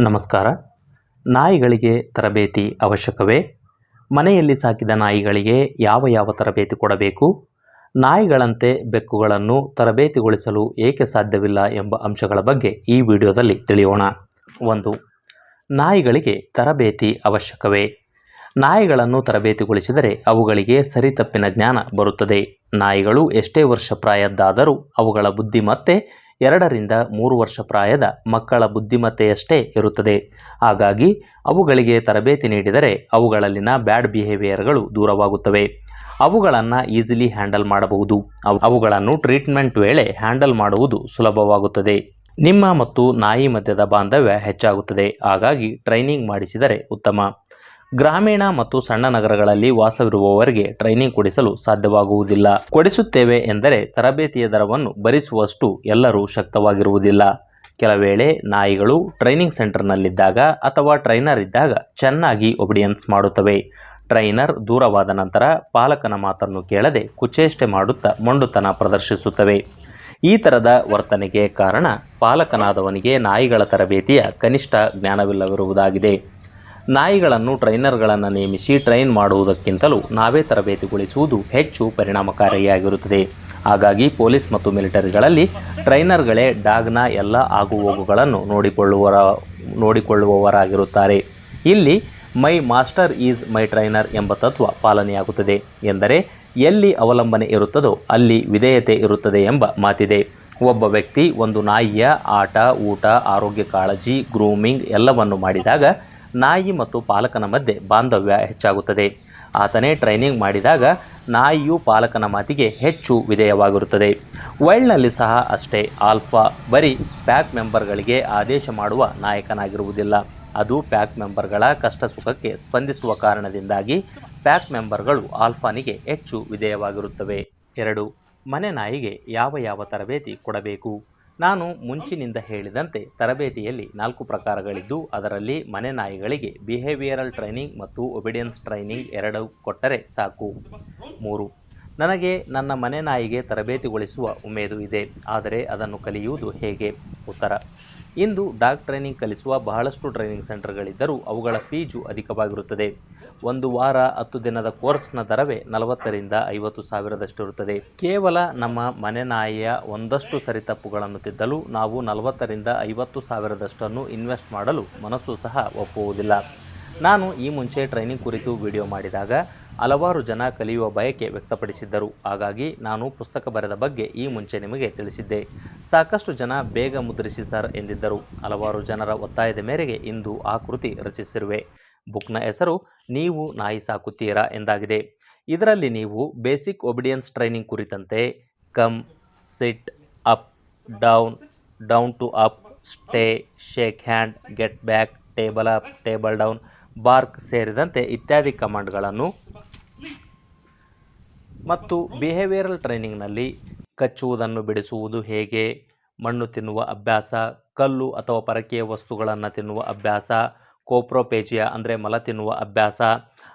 ನಮಸ್ಕಾರ. ನಾಯಿಗಳಿಗೆ ತರಬೇತಿ ಅವಶ್ಯಕವೇ? ಮನೆಯಲ್ಲಿ ಸಾಕಿದ ನಾಯಿಗಳಿಗೆ ಯಾವ ಯಾವ ತರಬೇತಿ ಕೊಡಬೇಕು? ನಾಯಿಗಳಂತೆ ಬೆಕ್ಕುಗಳನ್ನು ತರಬೇತಿಗೊಳಿಸಲು ಏಕೆ ಸಾಧ್ಯವಿಲ್ಲ ಎಂಬ ಅಂಶಗಳ ಬಗ್ಗೆ ಈ ವಿಡಿಯೋದಲ್ಲಿ ತಿಳಿಯೋಣ. ಒಂದು, ನಾಯಿಗಳಿಗೆ ತರಬೇತಿ ಅವಶ್ಯಕವೇ? ನಾಯಿಗಳನ್ನು ತರಬೇತಿಗೊಳಿಸಿದರೆ ಅವುಗಳಿಗೆ ಸರಿತಪ್ಪಿನ ಜ್ಞಾನ ಬರುತ್ತದೆ. ನಾಯಿಗಳು ಎಷ್ಟೇ ವರ್ಷ ಪ್ರಾಯದ್ದಾದರೂ ಅವುಗಳ ಬುದ್ಧಿಮತ್ತೆ ಎರಡರಿಂದ ಮೂರು ವರ್ಷ ಪ್ರಾಯದ ಮಕ್ಕಳ ಬುದ್ಧಿಮತ್ತೆಯಷ್ಟೇ ಇರುತ್ತದೆ. ಹಾಗಾಗಿ ಅವುಗಳಿಗೆ ತರಬೇತಿ ನೀಡಿದರೆ ಅವುಗಳಲ್ಲಿನ ಬ್ಯಾಡ್ ಬಿಹೇವಿಯರ್ಗಳು ದೂರವಾಗುತ್ತವೆ. ಅವುಗಳನ್ನು ಈಸಿಲಿ ಹ್ಯಾಂಡಲ್ ಮಾಡಬಹುದು. ಅವು- ಅವುಗಳನ್ನು ಟ್ರೀಟ್ಮೆಂಟ್ ವೇಳೆ ಹ್ಯಾಂಡಲ್ ಮಾಡುವುದು ಸುಲಭವಾಗುತ್ತದೆ. ನಿಮ್ಮ ಮತ್ತು ನಾಯಿ ಮಧ್ಯದ ಬಾಂಧವ್ಯ ಹೆಚ್ಚಾಗುತ್ತದೆ. ಹಾಗಾಗಿ ಟ್ರೈನಿಂಗ್ ಮಾಡಿಸಿದರೆ ಉತ್ತಮ. ಗ್ರಾಮೀಣ ಮತ್ತು ಸಣ್ಣ ನಗರಗಳಲ್ಲಿ ವಾಸವಿರುವವರಿಗೆ ಟ್ರೈನಿಂಗ್ ಕೊಡಿಸಲು ಸಾಧ್ಯವಾಗುವುದಿಲ್ಲ. ಕೊಡಿಸುತ್ತೇವೆ ಎಂದರೆ ತರಬೇತಿಯ ದರವನ್ನು ಭರಿಸುವಷ್ಟು ಎಲ್ಲರೂ ಶಕ್ತವಾಗಿರುವುದಿಲ್ಲ. ಕೆಲವೇಳೆ ನಾಯಿಗಳು ಟ್ರೈನಿಂಗ್ ಸೆಂಟರ್ನಲ್ಲಿದ್ದಾಗ ಅಥವಾ ಟ್ರೈನರ್ ಇದ್ದಾಗ ಚೆನ್ನಾಗಿ ಒಬಿಡಿಯನ್ಸ್ ಮಾಡುತ್ತವೆ. ಟ್ರೈನರ್ ದೂರವಾದ ನಂತರ ಪಾಲಕನ ಮಾತನ್ನು ಕೇಳದೆ ಕುಚೇಷ್ಟೆ ಮಾಡುತ್ತಾ ಮೊಂಡುತನ ಪ್ರದರ್ಶಿಸುತ್ತವೆ. ಈ ಥರದ ವರ್ತನೆಗೆ ಕಾರಣ ಪಾಲಕನಾದವನಿಗೆ ನಾಯಿಗಳ ತರಬೇತಿಯ ಕನಿಷ್ಠ ಜ್ಞಾನವಿಲ್ಲವಿರುವುದಾಗಿದೆ. ನಾಯಿಗಳನ್ನು ಟ್ರೈನರ್ಗಳನ್ನು ನೇಮಿಸಿ ಟ್ರೈನ್ ಮಾಡುವುದಕ್ಕಿಂತಲೂ ನಾವೇ ತರಬೇತಿಗೊಳಿಸುವುದು ಹೆಚ್ಚು ಪರಿಣಾಮಕಾರಿಯಾಗಿರುತ್ತದೆ. ಹಾಗಾಗಿ ಪೊಲೀಸ್ ಮತ್ತು ಮಿಲಿಟರಿಗಳಲ್ಲಿ ಟ್ರೈನರ್ಗಳೇ ಡಾಗ್ನ ಎಲ್ಲ ಆಗುಹೋಗುಗಳನ್ನು ನೋಡಿಕೊಳ್ಳುವರ, ನೋಡಿಕೊಳ್ಳುವವರಾಗಿರುತ್ತಾರೆ. ಇಲ್ಲಿ my master is my trainer ಎಂಬ ತತ್ವ ಪಾಲನೆಯಾಗುತ್ತದೆ. ಎಂದರೆ ಎಲ್ಲಿ ಅವಲಂಬನೆ ಇರುತ್ತದೋ ಅಲ್ಲಿ ವಿಧೇಯತೆ ಇರುತ್ತದೆ ಎಂಬ ಮಾತಿದೆ. ಒಬ್ಬ ವ್ಯಕ್ತಿ ಒಂದು ನಾಯಿಯ ಆಟ, ಊಟ, ಆರೋಗ್ಯ ಕಾಳಜಿ, ಗ್ರೂಮಿಂಗ್ ಎಲ್ಲವನ್ನು ಮಾಡಿದಾಗ ನಾಯಿ ಮತ್ತು ಪಾಲಕನ ಮಧ್ಯೆ ಬಾಂಧವ್ಯ ಹೆಚ್ಚಾಗುತ್ತದೆ. ಆತನೇ ಟ್ರೈನಿಂಗ್ ಮಾಡಿದಾಗ ನಾಯಿಯು ಪಾಲಕನ ಮಾತಿಗೆ ಹೆಚ್ಚು ವಿಧೇಯವಾಗಿರುತ್ತದೆ. ವೈಲ್ಡ್ನಲ್ಲಿ ಸಹ ಅಷ್ಟೇ, ಆಲ್ಫಾ ಬರೀ ಪ್ಯಾಕ್ ಮೆಂಬರ್ಗಳಿಗೆ ಆದೇಶ ಮಾಡುವ ನಾಯಕನಾಗಿರುವುದಿಲ್ಲ. ಅದು ಪ್ಯಾಕ್ ಮೆಂಬರ್ಗಳ ಕಷ್ಟ ಸುಖಕ್ಕೆ ಸ್ಪಂದಿಸುವ ಕಾರಣದಿಂದಾಗಿ ಪ್ಯಾಕ್ ಮೆಂಬರ್ಗಳು ಆಲ್ಫಾನಿಗೆ ಹೆಚ್ಚು ವಿಧೇಯವಾಗಿರುತ್ತವೆ. ಎರಡು, ಮನೆ ನಾಯಿಗೆ ಯಾವ ಯಾವ ತರಬೇತಿ ಕೊಡಬೇಕು? ನಾನು ಮುಂಚಿನಿಂದ ಹೇಳಿದಂತೆ ತರಬೇತಿಯಲ್ಲಿ ನಾಲ್ಕು ಪ್ರಕಾರಗಳಿದ್ದು, ಅದರಲ್ಲಿ ಮನೆ ನಾಯಿಗಳಿಗೆ ಬಿಹೇವಿಯರಲ್ ಟ್ರೈನಿಂಗ್ ಮತ್ತು ಒಬಿಡಿಯನ್ಸ್ ಟ್ರೈನಿಂಗ್ ಎರಡು ಕೊಟ್ಟರೆ ಸಾಕು. ಮೂರು, ನನಗೆ ನನ್ನ ಮನೆ ನಾಯಿಗೆ ತರಬೇತಿಗೊಳಿಸುವ ಉಮೇದು ಇದೆ, ಆದರೆ ಅದನ್ನು ಕಲಿಯುವುದು ಹೇಗೆ? ಉತ್ತರ ಇಂದು ಡಾಗ್ ಟ್ರೈನಿಂಗ್ ಕಲಿಸುವ ಬಹಳಷ್ಟು ಟ್ರೈನಿಂಗ್ ಸೆಂಟರ್ಗಳಿದ್ದರೂ ಅವುಗಳ ಫೀಜು ಅಧಿಕವಾಗಿರುತ್ತದೆ. ಒಂದು ವಾರ, ಹತ್ತು ದಿನದ ಕೋರ್ಸ್ನ ದರವೇ ನಲವತ್ತರಿಂದ ಐವತ್ತು ಸಾವಿರದಷ್ಟು ಇರುತ್ತದೆ ಕೇವಲ ನಮ್ಮ ಮನೆ ನಾಯಿಯ ಒಂದಷ್ಟು ಸರಿತಪ್ಪುಗಳನ್ನು ತಿದ್ದಲು ನಾವು ನಲವತ್ತರಿಂದ ಐವತ್ತು ಸಾವಿರದಷ್ಟನ್ನು ಇನ್ವೆಸ್ಟ್ ಮಾಡಲು ಮನಸ್ಸು ಸಹ ಒಪ್ಪುವುದಿಲ್ಲ. ನಾನು ಈ ಮುಂಚೆ ಟ್ರೈನಿಂಗ್ ಕುರಿತು ವಿಡಿಯೋ ಮಾಡಿದಾಗ ಹಲವಾರು ಜನ ಕಲಿಯುವ ಬಯಕೆ ವ್ಯಕ್ತಪಡಿಸಿದ್ದರು. ಹಾಗಾಗಿ ನಾನು ಪುಸ್ತಕ ಬರೆದ ಬಗ್ಗೆ ಈ ಮುಂಚೆ ನಿಮಗೆ ತಿಳಿಸಿದ್ದೆ. ಸಾಕಷ್ಟು ಜನ ಬೇಗ ಮುದ್ರಿಸಿ ಸರ್ ಎಂದಿದ್ದರು. ಹಲವಾರು ಜನರ ಒತ್ತಾಯದ ಮೇರೆಗೆ ಇಂದು ಆ ಕೃತಿ ರಚಿಸಿರುವೆ. ಬುಕ್ನ ಹೆಸರು ನೀವು ನಾಯಿ ಸಾಕುತ್ತೀರಾ ಎಂದಾಗಿದೆ. ಇದರಲ್ಲಿ ನೀವು ಬೇಸಿಕ್ ಒಬಿಡಿಯನ್ಸ್ ಟ್ರೈನಿಂಗ್ ಕುರಿತಂತೆ come, sit up, down down to up, stay, shake hand, get back, table up, table down, bark ಸೇರಿದಂತೆ ಇತ್ಯಾದಿ ಕಮಾಂಡ್ಗಳನ್ನು ಮತ್ತು ಬಿಹೇವಿಯರಲ್ ಟ್ರೈನಿಂಗ್ನಲ್ಲಿ ಕಚ್ಚುವುದನ್ನು ಬಿಡಿಸುವುದು ಹೇಗೆ? ಮಣ್ಣು ತಿನ್ನುವ ಅಭ್ಯಾಸ, ಕಲ್ಲು ಅಥವಾ ಪರಕೀಯ ವಸ್ತುಗಳನ್ನು ತಿನ್ನುವ ಅಭ್ಯಾಸ, ಕೋಪ್ರೋಪೇಜಿಯಾ ಅಂದರೆ ಮಲ ತಿನ್ನುವ ಅಭ್ಯಾಸ,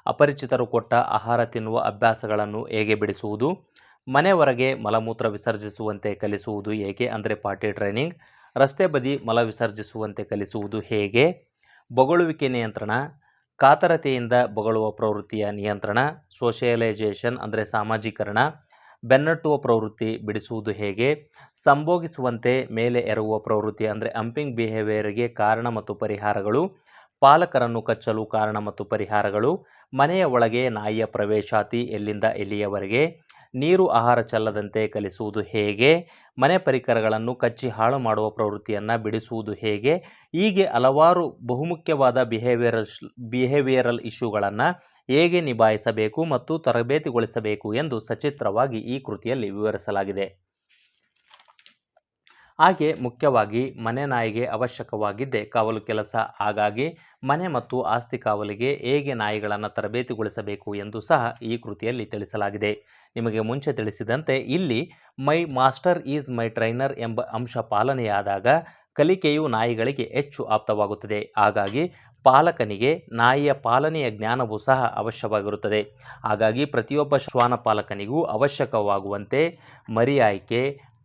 ಅಪರಿಚಿತರು ಕೊಟ್ಟ ಆಹಾರ ತಿನ್ನುವ ಅಭ್ಯಾಸಗಳನ್ನು ಹೇಗೆ ಬಿಡಿಸುವುದು? ಮನೆ ಹೊರಗೆ ಮಲಮೂತ್ರ ವಿಸರ್ಜಿಸುವಂತೆ ಕಲಿಸುವುದು ಹೇಗೆ ಅಂದರೆ ಪಾರ್ಟಿ ಟ್ರೈನಿಂಗ್ ರಸ್ತೆ ಬದಿ ಮಲ ವಿಸರ್ಜಿಸುವಂತೆ ಕಲಿಸುವುದು ಹೇಗೆ? ಬೊಗಳುವಿಕೆ ನಿಯಂತ್ರಣ ಕಾತರತೆಯಿಂದ ಬೊಗಳುವ ಪ್ರವೃತ್ತಿಯ ನಿಯಂತ್ರಣ ಸೋಷಿಯಲೈಸೇಷನ್ ಅಂದರೆ ಸಾಮಾಜೀಕರಣ, ಬೆನ್ನಟ್ಟುವ ಪ್ರವೃತ್ತಿ ಬಿಡಿಸುವುದು ಹೇಗೆ, ಸಂಭೋಗಿಸುವಂತೆ ಮೇಲೆ ಎರುವ ಪ್ರವೃತ್ತಿ ಅಂದರೆ ಅಂಪಿಂಗ್ ಬಿಹೇವಿಯರ್ಗೆ ಕಾರಣ ಮತ್ತು ಪರಿಹಾರಗಳು, ಪಾಲಕರನ್ನು ಕಚ್ಚಲು ಕಾರಣ ಮತ್ತು ಪರಿಹಾರಗಳು, ಮನೆಯ ಒಳಗೆ ನಾಯಿಯ ಪ್ರವೇಶಾತಿ ಎಲ್ಲಿಂದ ಎಲ್ಲಿಯವರೆಗೆ ನೀರು ಆಹಾರ ಚೆಲ್ಲದಂತೆ ಕಲಿಸುವುದು ಹೇಗೆ? ಮನೆ ಪರಿಕರಗಳನ್ನು ಕಚ್ಚಿ ಹಾಳು ಮಾಡುವ ಪ್ರವೃತ್ತಿಯನ್ನು ಬಿಡಿಸುವುದು ಹೇಗೆ? ಹೀಗೆ ಹಲವಾರು ಬಹುಮುಖ್ಯವಾದ ಬಿಹೇವಿಯರಲ್ ಬಿಹೇವಿಯರಲ್ ಇಶ್ಯೂಗಳನ್ನು ಹೇಗೆ ನಿಭಾಯಿಸಬೇಕು ಮತ್ತು ತರಬೇತಿಗೊಳಿಸಬೇಕು ಎಂದು ಸಚಿತ್ರವಾಗಿ ಈ ಕೃತಿಯಲ್ಲಿ ವಿವರಿಸಲಾಗಿದೆ. ಹಾಗೆ ಮುಖ್ಯವಾಗಿ ಮನೆ ನಾಯಿಗೆ ಅವಶ್ಯಕವಾಗಿದ್ದೇ ಕಾವಲು ಕೆಲಸ. ಹಾಗಾಗಿ ಮನೆ ಮತ್ತು ಆಸ್ತಿ ಕಾವಲಿಗೆ ಹೇಗೆ ನಾಯಿಗಳನ್ನು ತರಬೇತಿಗೊಳಿಸಬೇಕು ಎಂದು ಸಹ ಈ ಕೃತಿಯಲ್ಲಿ ತಿಳಿಸಲಾಗಿದೆ. ನಿಮಗೆ ಮುಂಚೆ ತಿಳಿಸಿದಂತೆ ಇಲ್ಲಿ my master is my trainer ಎಂಬ ಅಂಶ ಪಾಲನೆಯಾದಾಗ ಕಲಿಕೆಯು ನಾಯಿಗಳಿಗೆ ಹೆಚ್ಚು ಆಪ್ತವಾಗುತ್ತದೆ. ಹಾಗಾಗಿ ಪಾಲಕನಿಗೆ ನಾಯಿಯ ಪಾಲನೆಯ ಜ್ಞಾನವೂ ಸಹ ಅವಶ್ಯವಾಗಿರುತ್ತದೆ. ಹಾಗಾಗಿ ಪ್ರತಿಯೊಬ್ಬ ಶ್ವಾನ ಪಾಲಕನಿಗೂ ಅವಶ್ಯಕವಾಗುವಂತೆ ಮರಿ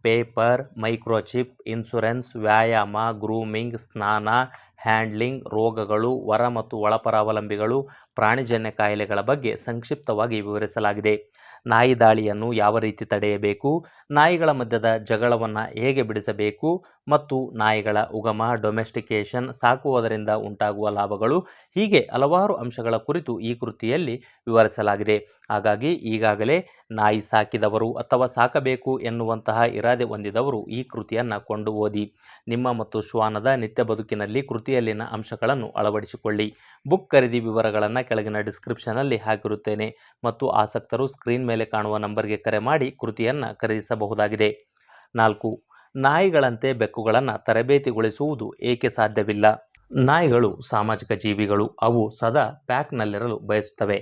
ಪೇಪರ್, ಮೈಕ್ರೋಚಿಪ್, ಇನ್ಸುರೆನ್ಸ್, ವ್ಯಾಯಾಮ, ಗ್ರೂಮಿಂಗ್, ಸ್ನಾನ, ಹ್ಯಾಂಡ್ಲಿಂಗ್, ರೋಗಗಳು ಹೊರ ಮತ್ತು ಒಳಪರಾವಲಂಬಿಗಳು, ಪ್ರಾಣಿಜನ್ಯ ಕಾಯಿಲೆಗಳ ಬಗ್ಗೆ ಸಂಕ್ಷಿಪ್ತವಾಗಿ ವಿವರಿಸಲಾಗಿದೆ. ನಾಯಿ ದಾಳಿಯನ್ನು ಯಾವ ರೀತಿ ತಡೆಯಬೇಕು, ನಾಯಿಗಳ ಮಧ್ಯದ ಜಗಳವನ್ನು ಹೇಗೆ ಬಿಡಿಸಬೇಕು ಮತ್ತು ನಾಯಿಗಳ ಉಗಮ ಡೊಮೆಸ್ಟಿಕೇಷನ್ ಸಾಕುವುದರಿಂದ ಉಂಟಾಗುವ ಲಾಭಗಳು ಹೀಗೆ ಹಲವಾರು ಅಂಶಗಳ ಕುರಿತು ಈ ಕೃತಿಯಲ್ಲಿ ವಿವರಿಸಲಾಗಿದೆ. ಹಾಗಾಗಿ ಈಗಾಗಲೇ ನಾಯಿ ಸಾಕಿದವರು ಅಥವಾ ಸಾಕಬೇಕು ಎನ್ನುವಂತಹ ಇರಾದೆ ಹೊಂದಿದವರು ಈ ಕೃತಿಯನ್ನು ಕೊಂಡು ಓದಿ ನಿಮ್ಮ ಮತ್ತು ಶ್ವಾನದ ನಿತ್ಯ ಬದುಕಿನಲ್ಲಿ ಕೃತಿಯಲ್ಲಿನ ಅಂಶಗಳನ್ನು ಅಳವಡಿಸಿಕೊಳ್ಳಿ. ಬುಕ್ ಖರೀದಿ ವಿವರಗಳನ್ನು ಕೆಳಗಿನ ಡಿಸ್ಕ್ರಿಪ್ಷನಲ್ಲಿ ಹಾಕಿರುತ್ತೇನೆ ಮತ್ತು ಆಸಕ್ತರು ಸ್ಕ್ರೀನ್ ಮೇಲೆ ಕಾಣುವ ನಂಬರ್ಗೆ ಕರೆ ಮಾಡಿ ಕೃತಿಯನ್ನು ಖರೀದಿಸಬಹುದಾಗಿದೆ. ನಾಲ್ಕು, ನಾಯಿಗಳಂತೆ ಬೆಕ್ಕುಗಳನ್ನು ತರಬೇತಿಗೊಳಿಸುವುದು ಏಕೆ ಸಾಧ್ಯವಿಲ್ಲ? ನಾಯಿಗಳು ಸಾಮಾಜಿಕ ಜೀವಿಗಳು, ಅವು ಸದಾ ಪ್ಯಾಕ್ನಲ್ಲಿರಲು ಬಯಸುತ್ತವೆ.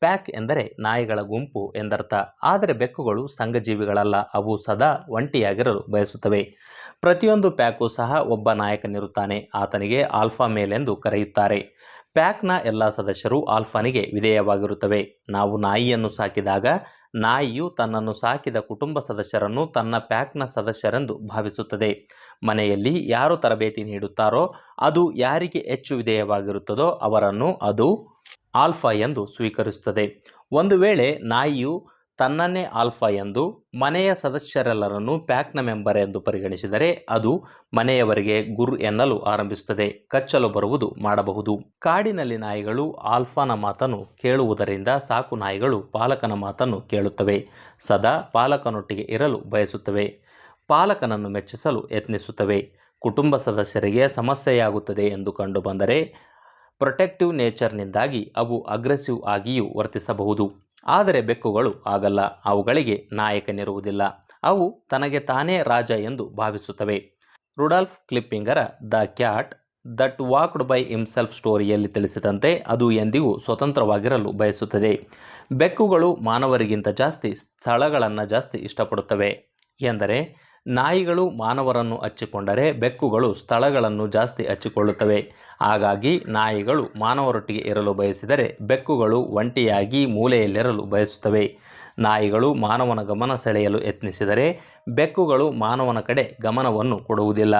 ಪ್ಯಾಕ್ ಎಂದರೆ ನಾಯಿಗಳ ಗುಂಪು ಎಂದರ್ಥ, ಆದರೆ ಬೆಕ್ಕುಗಳು ಸಂಘಜೀವಿಗಳಲ್ಲ, ಅವು ಸದಾ ಒಂಟಿಯಾಗಿರಲು ಬಯಸುತ್ತವೆ. ಪ್ರತಿಯೊಂದು ಪ್ಯಾಕು ಸಹ ಒಬ್ಬ ನಾಯಕನಿರುತ್ತಾನೆ, ಆತನಿಗೆ ಆಲ್ಫಾ ಮೇಲ್ ಎಂದು ಕರೆಯುತ್ತಾರೆ. ಪ್ಯಾಕ್ನ ಎಲ್ಲ ಸದಸ್ಯರು ಆಲ್ಫಾನಿಗೆ ವಿಧೇಯವಾಗಿರುತ್ತವೆ. ನಾವು ನಾಯಿಯನ್ನು ಸಾಕಿದಾಗ ನಾಯಿಯು ತನ್ನನ್ನು ಸಾಕಿದ ಕುಟುಂಬ ಸದಸ್ಯರನ್ನು ತನ್ನ ಪ್ಯಾಕ್ನ ಸದಸ್ಯರೆಂದು ಭಾವಿಸುತ್ತದೆ. ಮನೆಯಲ್ಲಿ ಯಾರು ತರಬೇತಿ ನೀಡುತ್ತಾರೋ ಅದು ಯಾರಿಗೆ ಹೆಚ್ಚು ವಿಧೇಯವಾಗಿರುತ್ತದೋ ಅವರನ್ನು ಅದು ಆಲ್ಫಾ ಎಂದು ಸ್ವೀಕರಿಸುತ್ತದೆ. ಒಂದು ವೇಳೆ ನಾಯಿಯು ತನ್ನನ್ನೇ ಆಲ್ಫಾ ಎಂದು, ಮನೆಯ ಸದಸ್ಯರೆಲ್ಲರನ್ನು ಪ್ಯಾಕ್ನ ಮೆಂಬರ್ ಎಂದು ಪರಿಗಣಿಸಿದರೆ ಅದು ಮನೆಯವರಿಗೆ ಗುರ್ ಎನ್ನಲು ಆರಂಭಿಸುತ್ತದೆ, ಕಚ್ಚಲು ಬರುವುದು ಮಾಡಬಹುದು. ಕಾಡಿನಲ್ಲಿ ನಾಯಿಗಳು ಆಲ್ಫಾನ ಮಾತನ್ನು ಕೇಳುವುದರಿಂದ ಸಾಕು ನಾಯಿಗಳು ಪಾಲಕನ ಮಾತನ್ನು ಕೇಳುತ್ತವೆ, ಸದಾ ಪಾಲಕನೊಟ್ಟಿಗೆ ಇರಲು ಬಯಸುತ್ತವೆ, ಪಾಲಕನನ್ನು ಮೆಚ್ಚಿಸಲು ಯತ್ನಿಸುತ್ತವೆ. ಕುಟುಂಬ ಸದಸ್ಯರಿಗೆ ಸಮಸ್ಯೆಯಾಗುತ್ತದೆ ಎಂದು ಕಂಡುಬಂದರೆ ಪ್ರೊಟೆಕ್ಟಿವ್ ನೇಚರ್ನಿಂದಾಗಿ ಅವು ಅಗ್ರೆಸಿವ್ ಆಗಿಯೂ ವರ್ತಿಸಬಹುದು. ಆದರೆ ಬೆಕ್ಕುಗಳು ಆಗಲ್ಲ, ಅವುಗಳಿಗೆ ನಾಯಕನಿರುವುದಿಲ್ಲ. ಅವು ತನಗೆ ತಾನೇ ರಾಜ ಎಂದು ಭಾವಿಸುತ್ತವೆ. Rudolf ಕ್ಲಿಪ್ಪಿಂಗರ the cat that walked by himself ಸ್ಟೋರಿಯಲ್ಲಿ ತಿಳಿಸಿದಂತೆ ಅದು ಎಂದಿಗೂ ಸ್ವತಂತ್ರವಾಗಿರಲು ಬಯಸುತ್ತದೆ. ಬೆಕ್ಕುಗಳು ಮಾನವರಿಗಿಂತ ಜಾಸ್ತಿ ಸ್ಥಳಗಳನ್ನು ಜಾಸ್ತಿ ಇಷ್ಟಪಡುತ್ತವೆ. ಎಂದರೆ, ನಾಯಿಗಳು ಮಾನವರನ್ನು ಹಚ್ಚಿಕೊಂಡರೆ ಬೆಕ್ಕುಗಳು ಸ್ಥಳಗಳನ್ನು ಜಾಸ್ತಿ ಹಚ್ಚಿಕೊಳ್ಳುತ್ತವೆ. ಹಾಗಾಗಿ ನಾಯಿಗಳು ಮಾನವರೊಟ್ಟಿಗೆ ಇರಲು ಬಯಸಿದರೆ ಬೆಕ್ಕುಗಳು ಒಂಟಿಯಾಗಿ ಮೂಲೆಯಲ್ಲಿರಲು ಬಯಸುತ್ತವೆ. ನಾಯಿಗಳು ಮಾನವನ ಗಮನ ಸೆಳೆಯಲು ಯತ್ನಿಸಿದರೆ ಬೆಕ್ಕುಗಳು ಮಾನವನ ಕಡೆ ಗಮನವನ್ನು ಕೊಡುವುದಿಲ್ಲ.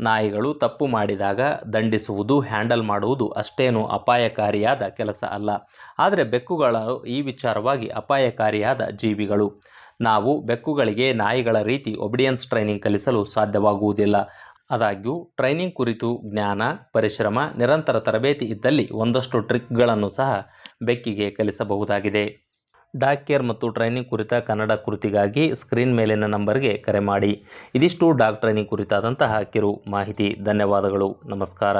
ನಾಯಿಗಳು ತಪ್ಪು ಮಾಡಿದಾಗ ದಂಡಿಸುವುದು, ಹ್ಯಾಂಡಲ್ ಮಾಡುವುದು ಅಷ್ಟೇನೂ ಅಪಾಯಕಾರಿಯಾದ ಕೆಲಸ ಅಲ್ಲ. ಆದರೆ ಬೆಕ್ಕುಗಳ ಈ ವಿಚಾರವಾಗಿ ಅಪಾಯಕಾರಿಯಾದ ಜೀವಿಗಳು. ನಾವು ಬೆಕ್ಕುಗಳಿಗೆ ನಾಯಿಗಳ ರೀತಿ ಒಬಿಡಿಯನ್ಸ್ ಟ್ರೈನಿಂಗ್ ಕಲಿಸಲು ಸಾಧ್ಯವಾಗುವುದಿಲ್ಲ. ಆದಾಗ್ಯೂ, ಟ್ರೈನಿಂಗ್ ಕುರಿತು ಜ್ಞಾನ, ಪರಿಶ್ರಮ, ನಿರಂತರ ತರಬೇತಿ ಇದ್ದಲ್ಲಿ ಒಂದಷ್ಟು ಟ್ರಿಕ್ಗಳನ್ನು ಸಹ ಬೆಕ್ಕಿಗೆ ಕಲಿಸಬಹುದಾಗಿದೆ. ಡಾಕ್ ಕೇರ್ ಮತ್ತು ಟ್ರೈನಿಂಗ್ ಕುರಿತ ಕನ್ನಡ ಕೃತಿಗಾಗಿ ಸ್ಕ್ರೀನ್ ಮೇಲಿನ ನಂಬರ್ಗೆ ಕರೆ ಮಾಡಿ. ಇದಿಷ್ಟು ಡಾಕ್ ಟ್ರೈನಿಂಗ್ ಕುರಿತಾದಂತಹ ಕಿರು ಮಾಹಿತಿ. ಧನ್ಯವಾದಗಳು. ನಮಸ್ಕಾರ.